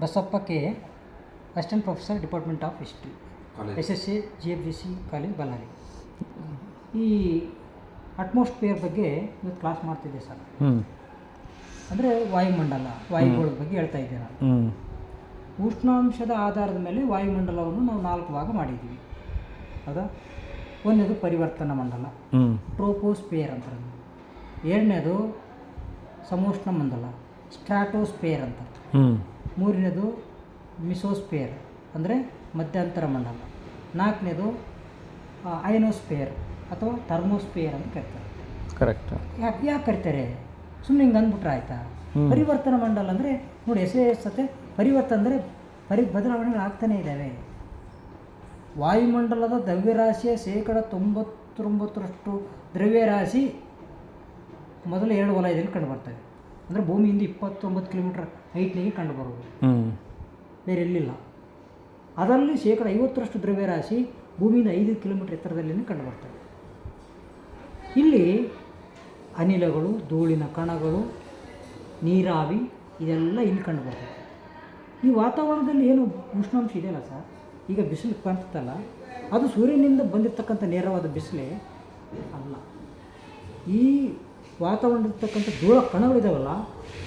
Basappa K assistant professor department of history S S A G F G C college Ballari. ಈ atmosphere ಬಗ್ಗೆ ಇವತ್ತು class ಮಾಡ್ತಿದ್ದೆ sir. ಅಂದರೆ ವಾಯುಮಂಡಲ ವಾಯುಗಳ ಬಗ್ಗೆ ಹೇಳ್ತಾ ಇದ್ದೆ ನಾನು ಹ್ಞೂ ಉಷ್ಣಾಂಶದ ಆಧಾರದ ಮೇಲೆ ವಾಯುಮಂಡಲವನ್ನು ನಾವು ನಾಲ್ಕು ಭಾಗ ಮಾಡಿದ್ದೀವಿ ಹೌದಾ? ಒಂದನೇದು ಪರಿವರ್ತನಾ ಮಂಡಲ ಟ್ರೋಪೋಸ್ಪಿಯರ್ ಅಂತಾರೆ ಎರಡನೇದು ಸಮೋಷ್ಣ ಮಂಡಲ ಸ್ಟ್ರಾಟೋಸ್ಪಿಯರ್ ಅಂತ. ಮೂರನೇದು ಮಿಸೋಸ್ಪಿಯರ್ ಅಂದರೆ ಮಧ್ಯಂತರ ಮಂಡಲ. ನಾಲ್ಕನೇದು ಐನೋಸ್ಪಿಯರ್ ಅಥವಾ ಥರ್ಮೋಸ್ಪಿಯರ್ ಅಂತ ಕರೀತಾರೆ. ಕರೆಕ್ಟ್. ಯಾಕೆ ಯಾಕೆ ಕರಿತಾರೆ? ಸುಮ್ಮನೆ ಹಿಂಗೆ ಅಂದ್ಬಿಟ್ರೆ ಆಯಿತಾ? ಪರಿವರ್ತನ ಮಂಡಲ ಅಂದರೆ ನೋಡಿ ಎಸೆ ಎಸ್ ಸತೆ ಪರಿವರ್ತನೆ ಅಂದರೆ ಪರಿ ಬದಲಾವಣೆಗಳು ಆಗ್ತಾನೇ ಇದ್ದಾವೆ. ವಾಯುಮಂಡಲದ ದ್ರವ್ಯರಾಶಿಯ ಶೇಕಡ ತೊಂಬತ್ತೊಂಬತ್ತರಷ್ಟು ದ್ರವ್ಯರಾಶಿ ಮೊದಲ ಎರಡು ವಲಯದಲ್ಲಿ ಕಂಡುಬರ್ತವೆ ಅಂದರೆ ಭೂಮಿಯಿಂದ ಇಪ್ಪತ್ತೊಂಬತ್ತು ಕಿಲೋಮೀಟರ್ ಹೈಟ್ನಾಗೆ ಕಂಡುಬರುವುದು ಹ್ಞೂ ಬೇರೆ ಎಲ್ಲಿಲ್ಲ. ಅದರಲ್ಲಿ ಶೇಕಡ ಐವತ್ತರಷ್ಟು ದ್ರವ್ಯರಾಶಿ ಭೂಮಿಯಿಂದ ಐದು ಕಿಲೋಮೀಟರ್ ಎತ್ತರದಲ್ಲಿ ಕಂಡುಬರ್ತವೆ ಇಲ್ಲಿ ಅನಿಲಗಳು ಧೂಳಿನ ಕಣಗಳು ನೀರಾವಿ ಇದೆಲ್ಲ ಇಲ್ಲಿ ಕಂಡುಬರ್ತವೆ ಈ ವಾತಾವರಣದಲ್ಲಿ ಏನು ಉಷ್ಣಾಂಶ ಇದೆಯಲ್ಲ ಸರ್? ಈಗ ಬಿಸಿಲು ಕಾಣ್ತಲ್ಲ ಅದು ಸೂರ್ಯನಿಂದ ಬಂದಿರತಕ್ಕಂಥ ನೇರವಾದ ಬಿಸಿಲೇ ಅಲ್ಲ. ಈ ವಾತಾವರಣದಲ್ಲಿರ್ತಕ್ಕಂಥ ಧೂಳ ಕಣಗಳಿದಾವಲ್ಲ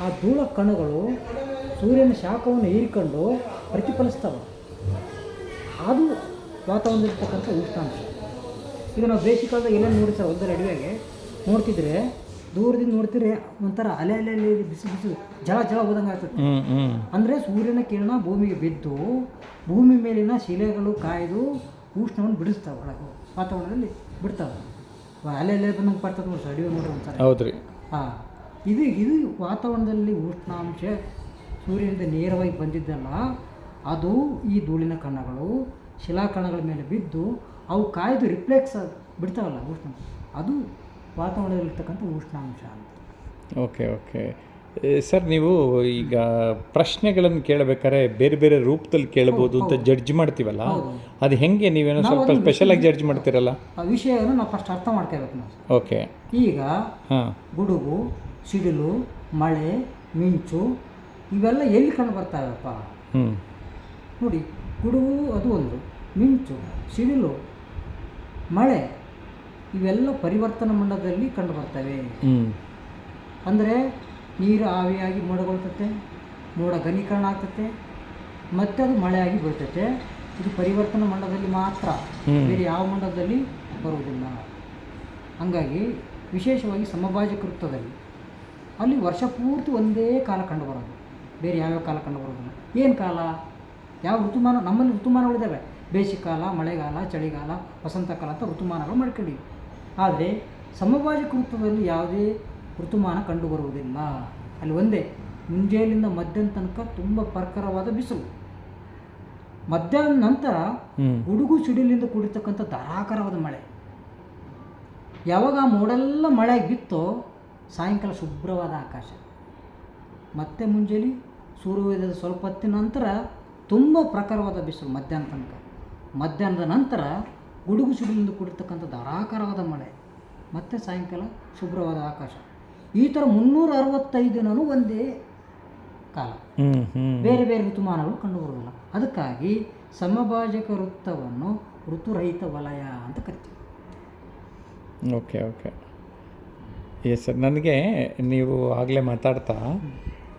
ಆ ಧೂಳ ಕಣಗಳು ಸೂರ್ಯನ ಶಾಖವನ್ನು ಹೀರಿಕೊಂಡು ಪ್ರತಿಫಲಿಸ್ತವೆ. ಅದು ವಾತಾವರಣದಲ್ಲಿರ್ತಕ್ಕಂಥ ಉಷ್ಣಾಂಶ. ಈಗ ನಾವು ಬೇಸಿಕಾಲದಾಗ ಏನೇನು ನೋಡಿ ಸರ್ ಒಂದರ ಅಡುಗೆಗೆ ನೋಡ್ತಿದ್ರೆ ದೂರದಿಂದ ನೋಡ್ತಿದ್ರೆ ಒಂಥರ ಅಲೆ ಅಲೆ ಅಲೆ ಬಿಸಿ ಬಿಸಿ ಜಲ ಜಲ ಹೋದಂಗೆ ಆಗ್ತದೆ. ಅಂದರೆ ಸೂರ್ಯನ ಕಿರಣ ಭೂಮಿಗೆ ಬಿದ್ದು ಭೂಮಿ ಮೇಲಿನ ಶಿಲೆಗಳು ಕಾಯ್ದು ಉಷ್ಣವನ್ನು ಬಿಡಿಸ್ತಾವೆ ಒಳಗೆ ವಾತಾವರಣದಲ್ಲಿ ಬಿಡ್ತಾವೆ. ಅಲೆ ಅಲೆ ಬಂದಂಗೆ ಬರ್ತದೆ ನೋಡಿ ಅಡಿಗೆ ನೋಡ್ರಿ ಒಂದ್ಸರಿ. ಹೌದು ರೀ ಹಾಂ. ಇದು ಇದು ವಾತಾವರಣದಲ್ಲಿ ಉಷ್ಣಾಂಶ ಸೂರ್ಯನಿಂದ ನೇರವಾಗಿ ಬಂದಿದ್ದಲ್ಲ ಅದು ಈ ಧೂಳಿನ ಕಣಗಳು ಶಿಲಾಕಣಗಳ ಮೇಲೆ ಬಿದ್ದು ಅವು ಕಾಯ್ದು ರಿಫ್ಲೆಕ್ಸ್ ಬಿಡ್ತಾವಲ್ಲ ಉಷ್ಣ ಅದು ವಾತಾವರಣದಲ್ಲಿರ್ತಕ್ಕಂಥ ಉಷ್ಣಾಂಶ ಅಂತ. ಓಕೆ ಓಕೆ ಸರ್ ನೀವು ಈಗ ಪ್ರಶ್ನೆಗಳನ್ನು ಕೇಳಬೇಕಾದ್ರೆ ಬೇರೆ ಬೇರೆ ರೂಪದಲ್ಲಿ ಕೇಳಬಹುದು ಅಂತ ಜಡ್ಜ್ ಮಾಡ್ತೀವಲ್ಲ? ಅದು ಹೆಂಗೆ ನೀವೇನೋ ಸ್ವಲ್ಪ ಸ್ಪೆಷಲ್ ಆಗಿ ಜಡ್ಜ್ ಮಾಡ್ತೀರಲ್ಲ? ಆ ವಿಷಯವನ್ನು ನಾವು ಫಸ್ಟ್ ಅರ್ಥ ಮಾಡ್ಕೋಬೇಕು ನಾವು. ಓಕೆ. ಈಗ ಹಾಂ. ಗುಡುಗು ಸಿಡಿಲು ಮಳೆ ಮಿಂಚು ಇವೆಲ್ಲ ಎಲ್ಲಿ ಕಂಡು ಬರ್ತಾವಪ್ಪ? ಹ್ಞೂ ನೋಡಿ ಗುಡುಗು ಅದು ಒಂದು ಮಿಂಚು ಸಿಡಿಲು ಮಳೆ ಇವೆಲ್ಲ ಪರಿವರ್ತನ ಮಂಡಲದಲ್ಲಿ ಕಂಡು ಬರ್ತವೆ. ಅಂದರೆ ನೀರು ಆವಿಯಾಗಿ ಮೋಡಗೊಳ್ತತೆ ಮೋಡ ಘನೀಕರಣ ಆಗ್ತತೆ ಮತ್ತೆ ಅದು ಮಳೆಯಾಗಿ ಬೀಳ್ತತೆ. ಇದು ಪರಿವರ್ತನ ಮಂಡಲದಲ್ಲಿ ಮಾತ್ರ ಬೇರೆ ಯಾವ ಮಂಡಲದಲ್ಲಿ ಬರುವುದಿಲ್ಲ. ಹಾಗಾಗಿ ವಿಶೇಷವಾಗಿ ಸಮಭಾಜಕ ವೃತ್ತದಲ್ಲಿ ಅಲ್ಲಿ ವರ್ಷ ಪೂರ್ತಿ ಒಂದೇ ಕಾಲ ಕಂಡು ಬರೋದು. ಬೇರೆ ಯಾವ್ಯಾವ ಕಾಲ ಕಂಡು ಬರೋದಿಲ್ಲ ಏನು ಕಾಲ? ಯಾವ ಋತುಮಾನ? ನಮ್ಮಲ್ಲಿ ಋತುಮಾನಗಳಿದ್ದಾವೆ. ಬೇಸಿಗೆಕಾಲ ಮಳೆಗಾಲ ಚಳಿಗಾಲ ವಸಂತಕಾಲ ಅಂತ ಋತುಮಾನಗಳು ಮಾಡ್ಕೊಂಡಿವಿ. ಆದರೆ ಸಮಭಾಜಕ ವೃತ್ತದಲ್ಲಿ ಯಾವುದೇ ಋತುಮಾನ ಕಂಡುಬರುವುದಿಲ್ಲ. ಅಲ್ಲಿ ಒಂದೇ ಮುಂಜಾನೆಯಿಂದ ಮಧ್ಯಾಹ್ನ ತನಕ ತುಂಬ ಪ್ರಖರವಾದ ಬಿಸಿಲು. ಮಧ್ಯಾಹ್ನ ನಂತರ ಹುಡುಗು ಗುಡುಗು ಸಿಡಿಲಿಂದ ಕೂಡಿರ್ತಕ್ಕಂಥ ಧಾರಾಕಾರವಾದ ಮಳೆ. ಯಾವಾಗ ಆ ಮೋಡೆಲ್ಲ ಮಳೆ ಬಿತ್ತೋ ಸಾಯಂಕಾಲ ಶುಭ್ರವಾದ ಆಕಾಶ. ಮತ್ತೆ ಮುಂಜಾನೆ ಸೂರ್ಯೋದಯದ ಸ್ವಲ್ಪ ಹೊತ್ತಿನ ನಂತರ ತುಂಬ ಪ್ರಖರವಾದ ಬಿಸಿಲು ಮಧ್ಯಾಹ್ನ ತನಕ. ಮಧ್ಯಾಹ್ನದ ನಂತರ ಗುಡುಗು ಸಿಡಿಲಿಂದ ಕೂಡಿರ್ತಕ್ಕಂಥ ಧಾರಾಕಾರವಾದ ಮಳೆ. ಮತ್ತೆ ಸಾಯಂಕಾಲ ಶುಭ್ರವಾದ ಆಕಾಶ. ಈ ಥರ ಮುನ್ನೂರ ಅರವತ್ತೈದು ದಿನವೂ ಒಂದೇ ಕಾಲ. ಬೇರೆ ಬೇರೆ ಋತುಮಾನಗಳು ಕಂಡುಬರೋದಿಲ್ಲ ಅದಕ್ಕಾಗಿ ಸಮಭಾಜಕ ವೃತ್ತವನ್ನು ಋತುರಹಿತ ವಲಯ ಅಂತ ಕರಿತೀವಿ. Okay okay. ಎಸ್ ಸರ್ ನನಗೆ ನೀವು ಆಗಲೇ ಮಾತಾಡ್ತಾ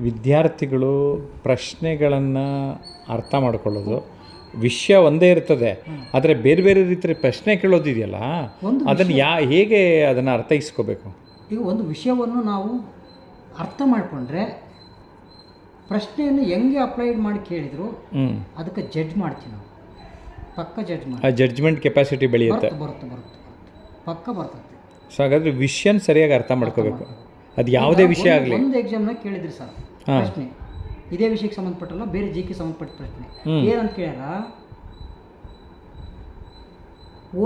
ವಿದ್ಯಾರ್ಥಿಗಳು ಪ್ರಶ್ನೆಗಳನ್ನು ಅರ್ಥ ಮಾಡ್ಕೊಳ್ಳೋದು ವಿಷಯ ಒಂದೇ ಇರ್ತದೆ. ಆದರೆ ಬೇರೆ ಬೇರೆ ರೀತಿಯ ಪ್ರಶ್ನೆ ಕೇಳೋದಿದೆಯಲ್ಲ? ಅದನ್ನು ಯಾ ಹೇಗೆ ಅದನ್ನು ಅರ್ಥೈಸ್ಕೋಬೇಕು? ಈಗ ಒಂದು ವಿಷಯವನ್ನು ನಾವು ಅರ್ಥ ಮಾಡಿಕೊಂಡ್ರೆ ಪ್ರಶ್ನೆಯನ್ನು ಹೆಂಗೆ ಅಪ್ಲೈಡ್ ಮಾಡಿ ಕೇಳಿದ್ರು ಅದಕ್ಕೆ ಜಡ್ಜ್ ಮಾಡ್ತೀವಿ ನಾವು. ಪಕ್ಕ ಜಡ್ಜ್ ಮಾಡಿ ಜಡ್ಜ್ಮೆಂಟ್ ಕೆಪಾಸಿಟಿ ಬೆಳೆಯುತ್ತೆ. ಬರುತ್ತೆ ಬರುತ್ತೆ ಪಕ್ಕ ಬರ್ತದೆ. ಸೊ ಹಾಗಾದರೆ ವಿಷಯನ ಸರಿಯಾಗಿ ಅರ್ಥ ಮಾಡ್ಕೋಬೇಕು. ಅದು ಯಾವುದೇ ವಿಷಯ ಆಗಲಿ. ಒಂದು ಎಕ್ಸಾಮ್ನ ಕೇಳಿದ್ರಿ ಸರ್ ಪ್ರಶ್ನೆ. ಇದೇ ವಿಷಯಕ್ಕೆ ಸಂಬಂಧಪಟ್ಟಲ್ಲ ಬೇರೆ ಜಿ ಕೆ ಸಂಬಂಧಪಟ್ಟ ಪ್ರಶ್ನೆ. ಏನಂತ ಕೇಳ್ಯಾರ?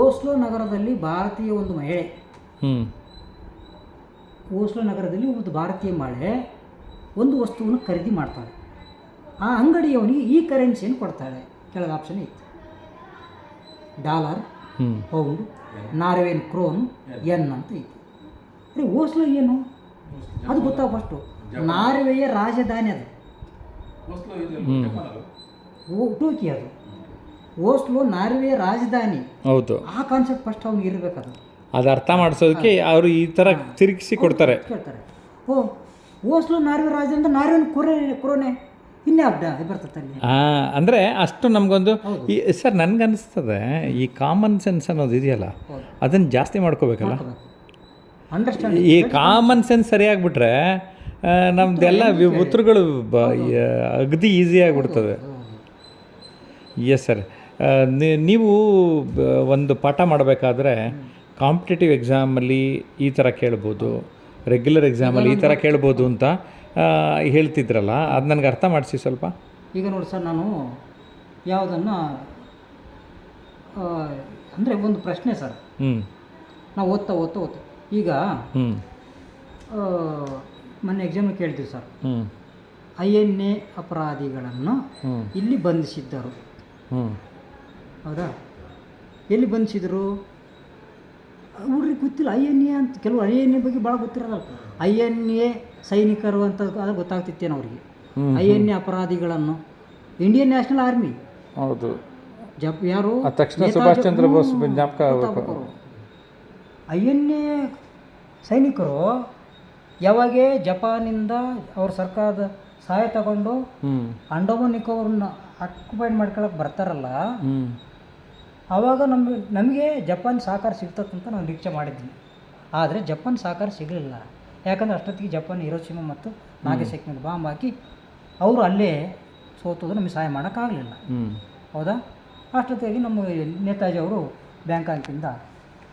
ಓಸ್ಲೋ ನಗರದಲ್ಲಿ ಭಾರತೀಯ ಒಂದು ಮಹಿಳೆ. ಓಸ್ಲೋ ನಗರದಲ್ಲಿ ಒಂದು ಭಾರತೀಯ ಮಾಳೆ ಒಂದು ವಸ್ತುವನ್ನು ಖರೀದಿ ಮಾಡ್ತಾಳೆ. ಆ ಅಂಗಡಿಯವನಿಗೆ ಈ ಕರೆನ್ಸಿಯನ್ನು ಕೊಡ್ತಾಳೆ. ಕೆಳಗೆ ಆಪ್ಷನ್ ಇತ್ತು. Dollar pound Norwegian krone N ಅಂತ ಇತ್ತು. ಅರೆ ಓಸ್ಲೋ ಏನು? ಅದು ಗೊತ್ತಾಗ ಫಸ್ಟು. ನಾರ್ವೆಯ ರಾಜಧಾನಿ ಅದು. ಟೋಕಿ ಅದು? ಓಸ್ಲೋ ನಾರ್ವೆಯ ರಾಜಧಾನಿ. ಹೌದು. ಆ ಕಾನ್ಸೆಪ್ಟ್ ಫಸ್ಟ್ ಅವ್ನಿಗೆ ಇರಬೇಕದು. ಅದು ಅರ್ಥ ಮಾಡಿಸೋದಕ್ಕೆ ಅವರು ಈ ಥರ ತಿರುಗಿಸಿ ಕೊಡ್ತಾರೆ. ಕೇಳ್ತಾರೆ ಓ ಓಸ್ಲು ನಾರ್ವೆ ನಾರ್ವೆನ ಕೊರೆ ಕುರೋನೆ. ಇನ್ನೇ ಅಡ್ಡ ಬರ್ತದೆ ಅಲ್ಲಿ. ಅಂದರೆ ಅಷ್ಟು ನಮಗೊಂದು ಈ ಸರ್ ನನಗನ್ನಿಸ್ತದೆ ಈ ಕಾಮನ್ ಸೆನ್ಸ್ ಅನ್ನೋದು ಇದೆಯಲ್ಲ ಅದನ್ನು ಜಾಸ್ತಿ ಮಾಡ್ಕೋಬೇಕಲ್ಲ? ಅಂಡರ್ಸ್ಟ್ಯಾಂಡ್ ಈ ಕಾಮನ್ ಸೆನ್ಸ್ ಸರಿಯಾಗ್ಬಿಟ್ರೆ ವಿ- ಉತ್ತರಗಳು ಬ ಅಗದಿ ಈಸಿ ಆಗಿಬಿಡ್ತದೆ. ಎಸ್ ಸರ್ ನೀವು ಒಂದು ಪಾಠ ಮಾಡಬೇಕಾದ್ರೆ ಕಾಂಪಿಟೇಟಿವ್ ಎಕ್ಸಾಮಲ್ಲಿ ಈ ಥರ ಕೇಳ್ಬೋದು ರೆಗ್ಯುಲರ್ ಎಕ್ಸಾಮಲ್ಲಿ ಈ ಥರ ಕೇಳ್ಬೋದು ಅಂತ ಹೇಳ್ತಿದ್ರಲ್ಲ ಅದು ನನಗೆ ಅರ್ಥ ಮಾಡಿಸಿ ಸ್ವಲ್ಪ. ಈಗ ನೋಡಿ ಸರ್ ನಾನು ಯಾವುದನ್ನು ಅಂದರೆ ಒಂದು ಪ್ರಶ್ನೆ ಸರ್. ಹ್ಞೂ ನಾವು ಓದ್ತಾ ಓದ್ತಾ ಓದ್ತಾ ಈಗ ಹ್ಞೂ ಮೊನ್ನೆ ಎಕ್ಸಾಮ್ ಕೇಳ್ತೀವಿ ಸರ್. ಹ್ಞೂ ಐ ಎನ್ ಎ ಅಪರಾಧಿಗಳನ್ನು ಇಲ್ಲಿ ಬಂಧಿಸಿದ್ದರು. ಹ್ಞೂ ಹೌದಾ? ಎಲ್ಲಿ ಬಂಧಿಸಿದ್ರು? ಹುಡ್ರಿಗೆ ಗೊತ್ತಿಲ್ಲ ಐ ಎನ್ ಎ ಅಂತ. ಕೆಲವು ಐ ಎನ್ ಎ ಬಗ್ಗೆ ಭಾಳ ಗೊತ್ತಿರೋದಲ್ಲ ಐ ಎನ್ ಎ ಸೈನಿಕರು ಅಂತ ಅದು ಗೊತ್ತಾಗ್ತಿತ್ತೇನು ಅವರಿಗೆ. ಐ ಎನ್ ಎ ಅಪರಾಧಿಗಳನ್ನು. Indian national army. ಹೌದು. ಜಪ್ ಯಾರು? ತಕ್ಷಣ ಸುಭಾಷ್ ಚಂದ್ರ ಬೋಸ್ ಜ್ಞಾಪಕ ಐ ಎನ್ ಎ ಸೈನಿಕರು ಯಾವಾಗೇ ಜಪಾನಿಂದ ಅವ್ರ ಸರ್ಕಾರದ ಸಹಾಯ ತಗೊಂಡು ಅಂಡೋಮನ್ ನಿಕೋಬಾರ್ನ ಆಕ್ಯುಪೈಡ್ ಮಾಡ್ಕೊಳಕ್ಕೆ ಬರ್ತಾರಲ್ಲ ಆವಾಗ ನಮಗೆ ನಮಗೆ ಜಪಾನ್ ಸಹಕಾರ ಸಿಗ್ತಕ್ಕಂತ ನಾವು ನಿರೀಕ್ಷೆ ಮಾಡಿದ್ವಿ. ಆದರೆ ಜಪಾನ್ ಸಹಕಾರ ಸಿಗಲಿಲ್ಲ. ಯಾಕಂದ್ರೆ ಅಷ್ಟೊತ್ತಿಗೆ ಜಪಾನ್ ಹಿರೋಶಿಮಾ ಮತ್ತು ನಾಗಸೇಕ್ ಮೇಲೆ ಬಾಂಬ್ ಹಾಕಿ ಅವರು ಅಲ್ಲೇ ಸೋತೋದು ನಮಗೆ ಸಹಾಯ ಮಾಡೋಕ್ಕಾಗಲಿಲ್ಲ. ಹೌದಾ? ಅಷ್ಟೊತ್ತಿಗೆ ನಮ್ಮ ನೇತಾಜಿ ಅವರು ಬ್ಯಾಂಕಾಕಿಂದ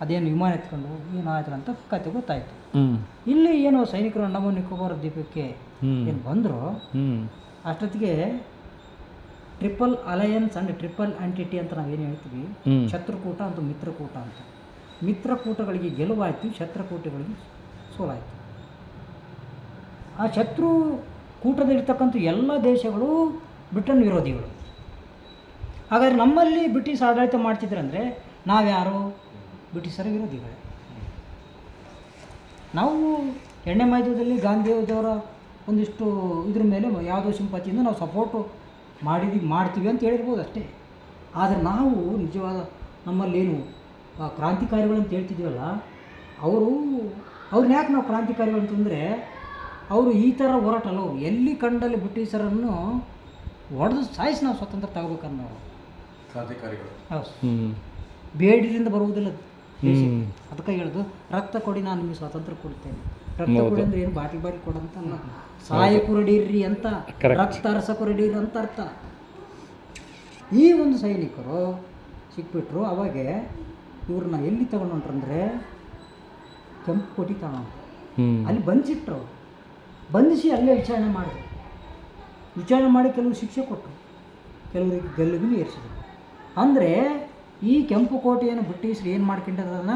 ಅದೇನು ವಿಮಾನ ಎತ್ಕೊಂಡು ಏನಾಯ್ತು ಅಂತ ಕತೆ ಗೊತ್ತಾಯಿತು. ಇಲ್ಲಿ ಏನು ಸೈನಿಕರು ನಮ್ಮ ನಿಕೋಬಾರ್ ದ್ವೀಪಕ್ಕೆ ಏನು ಬಂದರು ಅಷ್ಟೊತ್ತಿಗೆ triple alliance and triple entente ಅಂತ ನಾವೇನು ಹೇಳ್ತೀವಿ? ಶತ್ರುಕೂಟ ಅಂತ ಮಿತ್ರಕೂಟ ಅಂತ. ಮಿತ್ರಕೂಟಗಳಿಗೆ ಗೆಲುವಾಯಿತು ಶತ್ರುಕೂಟಗಳಿಗೆ ಸೋಲಾಯಿತು. ಆ ಶತ್ರು ಕೂಟದಲ್ಲಿರ್ತಕ್ಕಂಥ ಎಲ್ಲ ದೇಶಗಳು ಬ್ರಿಟನ್ ವಿರೋಧಿಗಳು. ಹಾಗಾದ್ರೆ ನಮ್ಮಲ್ಲಿ ಬ್ರಿಟಿಷ್ ಆಡಳಿತ ಮಾಡ್ತಿದ್ರಂದರೆ ನಾವ್ಯಾರು? ಬ್ರಿಟಿಷರ ವಿರೋಧಿಗಳೇ. ನಾವು ಎಣ್ಣೆ ಮೈದಾನದಲ್ಲಿ ಗಾಂಧಿಯವರ ಒಂದಿಷ್ಟು ಇದ್ರ ಮೇಲೆ ಯಾವುದೋ ಸಿಂಪತಿಯಿಂದ ನಾವು ಸಪೋರ್ಟು ಮಾಡಿದೀವಿ ಮಾಡ್ತೀವಿ ಅಂತ ಹೇಳಿರ್ಬೋದು ಅಷ್ಟೇ. ಆದರೆ ನಾವು ನಿಜವಾದ ನಮ್ಮಲ್ಲೇನು ಆ ಕ್ರಾಂತಿಕಾರಿಗಳು ಅಂತ ಹೇಳ್ತಿದ್ದೀವಲ್ಲ ಅವರು ಅವ್ರನ್ನ ಯಾಕೆ ನಾವು ಕ್ರಾಂತಿಕಾರಿಗಳು ಅಂತಂದರೆ ಅವರು ಈ ಥರ ಹೋರಾಟಲ್ಲ ಅವರು ಎಲ್ಲಿ ಕಂಡಲ್ಲಿ ಬ್ರಿಟಿಷರನ್ನು ಹೊಡೆದು ಸಾಯಿಸಿ ನಾವು ಸ್ವತಂತ್ರ ತಗೋಬೇಕನ್ನೋರು ಹೌದು. ಹ್ಞೂ ಬೇಡಿರಿಂದ ಬರುವುದಿಲ್ಲ. ಅದಕ್ಕೆ ಹೇಳೋದು ರಕ್ತ ಕೊಡಿ ನಾನು ನಿಮಗೆ ಸ್ವಾತಂತ್ರ್ಯ ಕೊಡ್ತೇನೆ ರಕ್ತ ಕೊಡಿ ಅಂದ್ರೆ ಏನು? ಕೊಡಂತ ಅಲ್ಲ. ಅಂತ. ರಕ್ತ ಅಂತ ಅರ್ಥ. ಈ ಒಂದು ಸೈನಿಕರು ಸಿಕ್ಬಿಟ್ರು. ಅವಾಗೆ ಇವ್ರನ್ನ ಎಲ್ಲಿ ತಗೊಂಡ್ರಂದ್ರೆ ಕೆಂಪು ಕೋಟಿ ತಗೊಂಡು ಅಲ್ಲಿ ಬಂಧಿಸಿಟ್ರು ಬಂಧಿಸಿ ಅಲ್ಲೇ ವಿಚಾರಣೆ ಮಾಡಿದ್ರು. ವಿಚಾರಣೆ ಮಾಡಿ ಕೆಲವು ಶಿಕ್ಷೆ ಕೊಟ್ಟರು ಕೆಲವರಿಗೆ ಗಲ್ಲಿಗೂ ಏರಿಸಿದ್ರು. ಅಂದರೆ ಈ ಕೆಂಪು ಕೋಟೆಯನ್ನು ಬ್ರಿಟಿಷರು ಏನು ಮಾಡ್ಕೊಂಡಿರೋದನ್ನ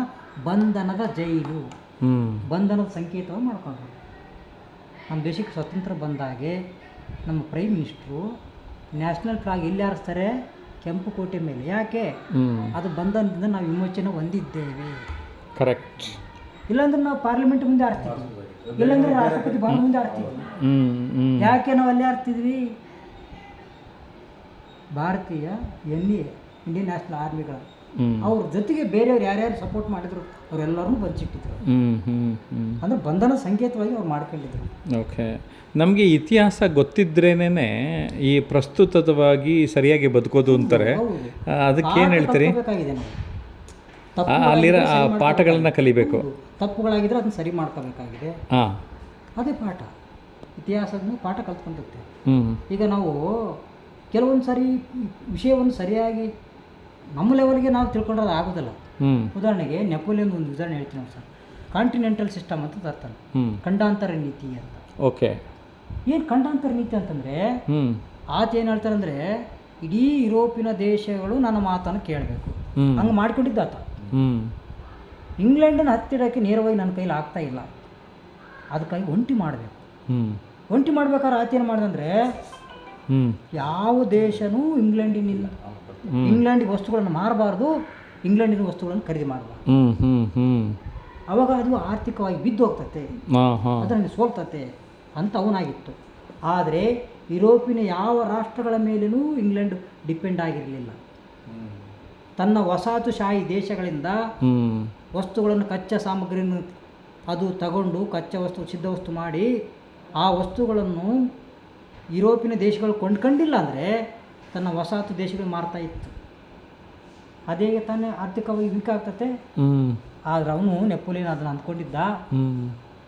ಬಂಧನದ ಜೈಲು. ಬಂಧನದ ಸಂಕೇತವಾಗಿ ಮಾಡ್ಕೊಂಡ್ರು. ನಮ್ಮ ದೇಶಕ್ಕೆ ಸ್ವತಂತ್ರ ಬಂದಾಗೆ ನಮ್ಮ ಪ್ರೈಮ್ ಮಿನಿಸ್ಟ್ರು ನ್ಯಾಷನಲ್ ಫ್ಲಾಗ್ ಎಲ್ಲಿ ಹಾರಿಸ್ತಾರೆ? ಕೆಂಪು ಕೋಟೆ ಮೇಲೆ. ಯಾಕೆ? ಅದು ಬಂಧನದಿಂದ ನಾವು ವಿಮೋಚನೆ ಹೊಂದಿದ್ದೇವೆ. ಕರೆಕ್ಟ್ ಇಲ್ಲಾಂದ್ರೆ ನಾವು ಪಾರ್ಲಿಮೆಂಟ್ ಮುಂದೆ ಆಡ್ತಿದ್ವಿ ಇಲ್ಲಾಂದ್ರೆ ರಾಷ್ಟ್ರಪತಿ ಭವನ ಮುಂದೆ ಆಡ್ತಿದ್ವಿ ಯಾಕೆ ನಾವು ಅಲ್ಲಿ ಆಡ್ತಿದ್ವಿ ಭಾರತೀಯ ಎನ್ ಎ ಇಂಡಿಯನ್ ನ್ಯಾಷನಲ್ ಆರ್ಮಿಗಳ ಅವ್ರ ಜೊತೆಗೆ ಬೇರೆಯವ್ರು ಯಾರ್ಯಾರು ಸಪೋರ್ಟ್ ಮಾಡಿದ್ರು ಅವರೆಲ್ಲರೂ ಬಂಚಿಟ್ಟಿದ್ರು ಅಂದ್ರೆ ಬಂಧನ ಸಂಕೇತವಾಗಿ ಅವ್ರು ಮಾಡ್ಕೊಂಡಿದ್ರು. ಓಕೆ. ನಮಗೆ ಇತಿಹಾಸ ಗೊತ್ತಿದ್ರೇನೆ ಈ ಪ್ರಸ್ತುತವಾಗಿ ಸರಿಯಾಗಿ ಬದುಕೋದು ಅಂತಾರೆ. ಅದಕ್ಕೆ ಏನು ಹೇಳ್ತೀರಿ? ಅಲ್ಲಿರೋ ಆ ಪಾಠಗಳನ್ನ ಕಲಿಬೇಕು. ತಪ್ಪುಗಳಾಗಿದ್ರೆ ಅದನ್ನ ಸರಿ ಮಾಡ್ಕೋಬೇಕಾಗಿದೆ. ಹಾಂ. ಅದೇ ಪಾಠ. ಇತಿಹಾಸದ ಪಾಠ ಕಲ್ತ್ಕೊಂಡಿರ್ತೇವೆ ಈಗ ನಾವು ಕೆಲವೊಂದು ಸಾರಿ ವಿಷಯವನ್ನು ಸರಿಯಾಗಿ ನಮ್ಮ ಲೆವೆಲ್ಗೆ ನಾವು ತಿಳ್ಕೊಂಡ್ರೆ ಆಗೋದಿಲ್ಲ. ಉದಾಹರಣೆಗೆ ನೆಪೋಲಿಯನ್ ಒಂದು ಉದಾಹರಣೆ ಹೇಳ್ತೀನಿ ಸರ್ ಕಾಂಟಿನೆಂಟಲ್ ಸಿಸ್ಟಮ್ ಅಂತ ತರ್ತಾನೆ. ಖಂಡಾಂತರ ನೀತಿ ಅಂತ. ಓಕೆ. ಏನು ಖಂಡಾಂತರ ನೀತಿ ಅಂತಂದರೆ ಆತ ಏನು ಹೇಳ್ತಾರೆ ಅಂದರೆ ಇಡೀ ಯುರೋಪಿನ ದೇಶಗಳು ನನ್ನ ಮಾತನ್ನು ಕೇಳಬೇಕು. ಹಂಗೆ ಮಾಡ್ಕೊಂಡಿದ್ದ ಆತ. ಇಂಗ್ಲೆಂಡನ್ನು ಹತ್ತಿಡೋಕ್ಕೆ ನೇರವಾಗಿ ನನ್ನ ಕೈಲಿ ಆಗ್ತಾ ಇಲ್ಲ. ಅದಕ್ಕಾಗಿ ಒಂಟಿ ಮಾಡಬೇಕು. ಒಂಟಿ ಮಾಡ್ಬೇಕಾದ್ರೆ ಆತ ಏನು ಮಾಡಿದಂದ್ರೆ ಯಾವ ದೇಶನೂ ಇಂಗ್ಲೆಂಡಿನಿಂದ ಇಂಗ್ಲೆಂಡಿಗೆ ವಸ್ತುಗಳನ್ನು ಮಾರಬಾರ್ದು ಇಂಗ್ಲೆಂಡಿನ ವಸ್ತುಗಳನ್ನು ಖರೀದಿ ಮಾಡಬಾರ್ದು. ಅವಾಗ ಅದು ಆರ್ಥಿಕವಾಗಿ ಬಿದ್ದು ಹೋಗ್ತತೆ ಅದರಲ್ಲಿ ಸೋಲ್ತತೆ ಅಂತ ಅವನಾಗಿತ್ತು. ಆದರೆ ಯುರೋಪಿನ ಯಾವ ರಾಷ್ಟ್ರಗಳ ಮೇಲೂ ಇಂಗ್ಲೆಂಡ್ ಡಿಪೆಂಡ್ ಆಗಿರಲಿಲ್ಲ. ತನ್ನ ವಸಾಹತುಶಾಹಿ ದೇಶಗಳಿಂದ ವಸ್ತುಗಳನ್ನು ಕಚ್ಚಾ ಸಾಮಗ್ರಿಯನ್ನು ಅದು ತಗೊಂಡು ಕಚ್ಚಾ ವಸ್ತು ಸಿದ್ಧ ವಸ್ತು ಮಾಡಿ ಆ ವಸ್ತುಗಳನ್ನು ಯುರೋಪಿನ ದೇಶಗಳು ಕೊಂಡ್ಕೊಂಡಿಲ್ಲ ಅಂದರೆ ತನ್ನ ವಸಾಹತು ದೇಶಗಳು ಮಾರ್ತಾ ಇತ್ತು. ಅದೇ ತಾನೇ ಆರ್ಥಿಕವಾಗಿ ವೀಕ್ ಆಗ್ತತೆ. ಆದ್ರೆ ಅವನು ನೆಪೋಲಿಯನ್ ಅದನ್ನು ಅಂದ್ಕೊಂಡಿದ್ದ.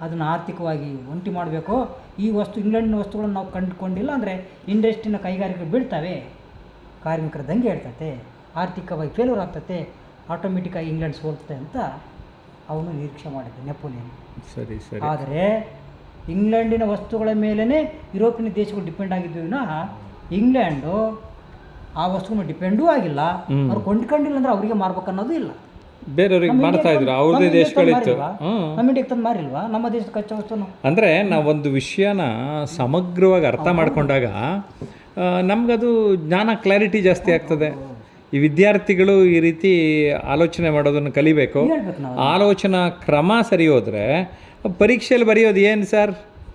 ಅದನ್ನ ಆರ್ಥಿಕವಾಗಿ ಒಂಟಿ ಮಾಡಬೇಕು. ಈ ವಸ್ತು ಇಂಗ್ಲೆಂಡ್ನ ವಸ್ತುಗಳನ್ನು ನಾವು ಕಂಡುಕೊಂಡಿಲ್ಲ ಅಂದರೆ ಇಂಡಸ್ಟ್ರಿನ ಕೈಗಾರಿಕೆಗಳು ಬೀಳ್ತವೆ. ಕಾರ್ಮಿಕರ ದಂಗೆ ಇರ್ತತೆ. ಆರ್ಥಿಕವಾಗಿ ಫೇಲ್ಯೂರ್ ಆಗ್ತತೆ. ಆಟೋಮೆಟಿಕ್ಕಾಗಿ ಇಂಗ್ಲೆಂಡ್ ಸೋಲ್ತದೆ ಅಂತ ಅವನು ನಿರೀಕ್ಷೆ ಮಾಡಿದ ನೆಪೋಲಿಯನ್ ಸರಿ ಸರಿ. ಆದರೆ ಇಂಗ್ಲೆಂಡಿನ ವಸ್ತುಗಳ ಮೇಲೇ ಯುರೋಪಿನ ದೇಶಗಳು ಡಿಪೆಂಡ್ ಆಗಿದ್ದು ವಿನಃ ಇಂಗ್ಲೆಂಡು ಆ ವಸ್ತು ಡಿಪೆಂಡೂ ಆಗಿಲ್ಲ. ಅವ್ರು ಕೊಂಡ್ಕೊಂಡಿಲ್ಲ ಅಂದ್ರೆ ಅವರಿಗೆ ಮಾರ್ಬೇಕನ್ನೋದು ಇಲ್ಲ. ಬೇರೆಯವ್ರಿಗೆ ಮಾಡ್ತಾ ಇದ್ರು ಅವ್ರದೇ ದೇಶಗಳಿತ್ತು? ನಮ್ಮ ಇಂಡಿಯಾಗೆ ತಂದು ಮಾರಿಲ್ವಾ? ನಮ್ಮ ದೇಶದ ಕಚ್ಚಾ ವಸ್ತುನು? ಅಂದರೆ ನಾವೊಂದು ವಿಷಯನ ಸಮಗ್ರವಾಗಿ ಅರ್ಥ ಮಾಡ್ಕೊಂಡಾಗ ನಮಗದು ಜ್ಞಾನ ಕ್ಲಾರಿಟಿ ಜಾಸ್ತಿ ಆಗ್ತದೆ. ಈ ವಿದ್ಯಾರ್ಥಿಗಳು ಈ ರೀತಿ ಆಲೋಚನೆ ಮಾಡೋದನ್ನು ಕಲಿಬೇಕು. ಆಲೋಚನಾ ಕ್ರಮ ಸರಿ ಹೋದ್ರೆ ಪರೀಕ್ಷೆಯಲ್ಲಿ ಬರೆಯೋದು ಏನು ಸರ್?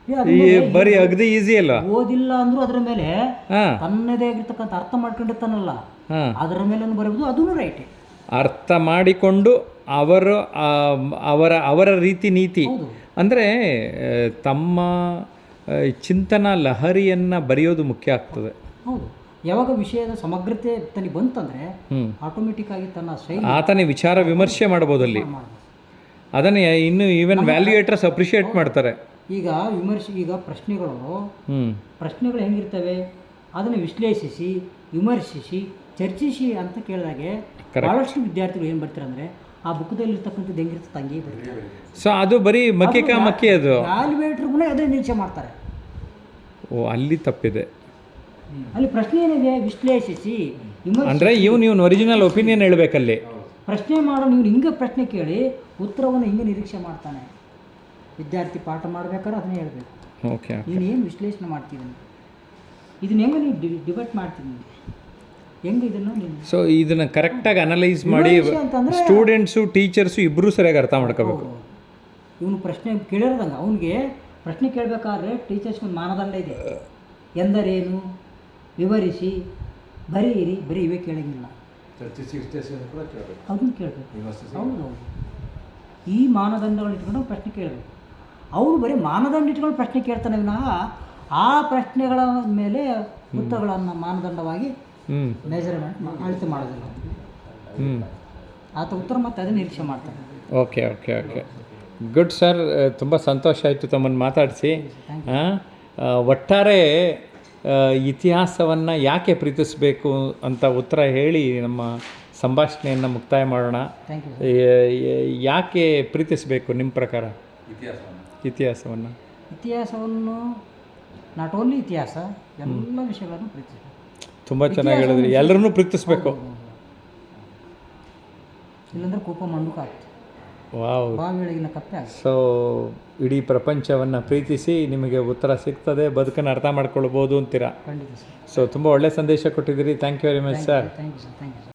ಈ ಬರೀ ಅಗದಿ ಈಸಿ ಅಲ್ಲ. ಓದಿಲ್ಲ ಅಂದ್ರೂ ಅದ್ರ ಮೇಲೆ ತನ್ನದೇ ಆಗಿರ್ತಕ್ಕಂಥ ಅರ್ಥ ಮಾಡ್ಕೊಂಡಿರ್ತಾನಲ್ಲ ಅದರ ಮೇಲೆ ಬರಬಹುದು ಅದೂ ರೈಟ್ ಅರ್ಥ ಮಾಡಿಕೊಂಡು ಅವರು ಅವರ ಅವರ ರೀತಿ ನೀತಿ. ಅಂದ್ರೆ ತಮ್ಮ ಚಿಂತನಾ ಲಹರಿಯನ್ನು ಬರೆಯೋದು ಮುಖ್ಯ ಆಗ್ತದೆ. ಹೌದು. ಯಾವಾಗ ವಿಷಯದ ಸಮಗ್ರತೆ ತನಿ ಬಂತಂದ್ರೆ ಆಟೋಮೆಟಿಕ್ ಆಗಿ ತನ್ನ ಶೈಲಿ ಆತನೇ ವಿಚಾರ ವಿಮರ್ಶೆ ಮಾಡಬಹುದು ಅಲ್ಲಿ. ಅದನ್ನೇ ಇನ್ನು ಈವನ್ ವ್ಯಾಲ್ಯೂಯೇಟರ್ಸ್ ಅಪ್ರಿಷಿಯೇಟ್ ಮಾಡ್ತಾರೆ. ಈಗ ವಿಮರ್ಶೆ ಈಗ ಪ್ರಶ್ನೆಗಳು ಪ್ರಶ್ನೆಗಳು ಹೆಂಗಿರ್ತವೆ? ಅದನ್ನು ವಿಶ್ಲೇಷಿಸಿ ವಿಮರ್ಶಿಸಿ ಚರ್ಚಿಸಿ ಅಂತ ಕೇಳಿದಾಗೆ ಬಹಳಷ್ಟು ವಿದ್ಯಾರ್ಥಿಗಳು ಏನು ಬರ್ತಾರೆ ಅಂದರೆ ಆ ಬುಕ್ದಲ್ಲಿ ಇರ್ತಕ್ಕಂಥದ್ದು ಹೆಂಗಿರ್ತದೆ ಹಂಗೆ ಬರ್ತಾರೆ. ಸೊ ಅದು ಬರೀ ಮಕ್ಕಿಕ ಮಕ್ಕಿ ಅದು. ವ್ಯಾಲ್ಯೂಯೇಟ್ರಿಗೂ ಅದೇ ನಿರೀಕ್ಷೆ ಮಾಡ್ತಾರೆ. ಓ ಅಲ್ಲಿ ತಪ್ಪಿದೆ. ಅಲ್ಲಿ ಪ್ರಶ್ನೆ ಏನಿದೆ? ವಿಶ್ಲೇಷಿಸಿ ಅಂದರೆ ಇವನು ಇವನು ಒರಿಜಿನಲ್ ಒಪಿನಿಯನ್ ಹೇಳಬೇಕಲ್ಲಿ. ಪ್ರಶ್ನೆ ಮಾಡೋ ನೀವು ಹಿಂಗೆ ಪ್ರಶ್ನೆ ಕೇಳಿ ಉತ್ತರವನ್ನು ಹಿಂಗೆ ನಿರೀಕ್ಷೆ ಮಾಡ್ತಾನೆ. ವಿದ್ಯಾರ್ಥಿ ಪಾಠ ಮಾಡ್ಬೇಕಾದ್ರೆ ಅದನ್ನೇ ಹೇಳಬೇಕು. ಓಕೆ ನೀನು ಏನು ವಿಶ್ಲೇಷಣೆ ಮಾಡ್ತೀನಿ ಇದನ್ನ ಹೆಂಗೆ ನೀವು ಡಿ ಡಿಬೇಟ್ ಮಾಡ್ತೀನಿ ಹೆಂಗೆ ಇದನ್ನು ನೀನು ಸೊ ಇದನ್ನ ಕರೆಕ್ಟಾಗಿ ಅನಲೈಸ್ ಮಾಡಿ ಅಂತಂದ್ರೆ ಸ್ಟೂಡೆಂಟ್ಸು ಟೀಚರ್ಸು ಇಬ್ಬರೂ ಸರಿಯಾಗಿ ಅರ್ಥ ಮಾಡ್ಕೋಬೇಕು. ಇವನು ಪ್ರಶ್ನೆ ಕೇಳಿರೋದಂಗೆ. ಅವನಿಗೆ ಪ್ರಶ್ನೆ ಕೇಳಬೇಕಾದ್ರೆ ಟೀಚರ್ಸ್ ಒಂದು ಮಾನದಂಡ ಇದೆ. ಎಂದರೇನು? ವಿವರಿಸಿ. ಬರೀರಿ ಬರೀ ಇವೇ ಕೇಳಂಗಿಲ್ಲ. ಅದನ್ನು ಕೇಳಬೇಕು. ಹೌದು ಹೌದು. ಈ ಮಾನದಂಡಗಳು ಇಟ್ಕೊಂಡು ಪ್ರಶ್ನೆ ಕೇಳಬೇಕು. ಅವನು ಬರೀ ಮಾನದಂಡ ಇಟ್ಕೊಂಡು ಪ್ರಶ್ನೆ ಕೇಳ್ತಾನೆ ವಿನಃ ಆ ಪ್ರಶ್ನೆಗಳ ಮೇಲೆ ಉತ್ತರಗಳನ್ನು ಮಾನದಂಡವಾಗಿ ಹ್ಞೂ ಮೆಜರ್ಮೆಂಟ್ ಅಳತೆ ಮಾಡೋದಿಲ್ಲ. ಹ್ಞೂ ಆತ ಉತ್ತರ ಮತ್ತೆ ಅದೇ ನಿರೀಕ್ಷೆ ಮಾಡ್ತಾನೆ. Okay okay okay. Good sir ತುಂಬ ಸಂತೋಷ ಆಯಿತು ತಮ್ಮನ್ನು ಮಾತಾಡಿಸಿ. ಒಟ್ಟಾರೆ ಇತಿಹಾಸವನ್ನು ಯಾಕೆ ಪ್ರೀತಿಸಬೇಕು ಅಂತ ಉತ್ತರ ಹೇಳಿ ನಮ್ಮ ಸಂಭಾಷಣೆಯನ್ನು ಮುಕ್ತಾಯ ಮಾಡೋಣ. ಯಾಕೆ ಪ್ರೀತಿಸಬೇಕು ನಿಮ್ಮ ಪ್ರಕಾರ? ಇತಿಹಾಸವನ್ನು? ಇತಿಹಾಸವನ್ನು ನಾಟ್ ಓನ್ಲಿ ಇತಿಹಾಸ ಎಲ್ಲ ವಿಷಯಗಳನ್ನು ಪ್ರೀತಿಸಬೇಕು. ತುಂಬ ಚೆನ್ನಾಗಿ ಹೇಳಿದ್ರಿ. ಎಲ್ಲರನ್ನೂ ಪ್ರೀತಿಸಬೇಕು. ಇಲ್ಲಾಂದ್ರೆ ಕೋಪ ಮಂಡುಕ ಆಗ್ತದೆ. ವಾವ್. ಬಾವಿಯೊಳಗಿನ ಕಪ್ಪೆ ಆಗ್ತದೆ. ಸೊ ಇಡೀ ಪ್ರಪಂಚವನ್ನು ಪ್ರೀತಿಸಿ ನಿಮಗೆ ಉತ್ತರ ಸಿಗ್ತದೆ ಬದುಕನ್ನು ಅರ್ಥ ಮಾಡ್ಕೊಳ್ಬೋದು ಅಂತೀರಾ? ಖಂಡಿತ ಸರ್. ಸೊ ತುಂಬ ಒಳ್ಳೆ ಸಂದೇಶ ಕೊಟ್ಟಿದ್ದೀರಿ. Thank you very much sir thank you sir thank you sir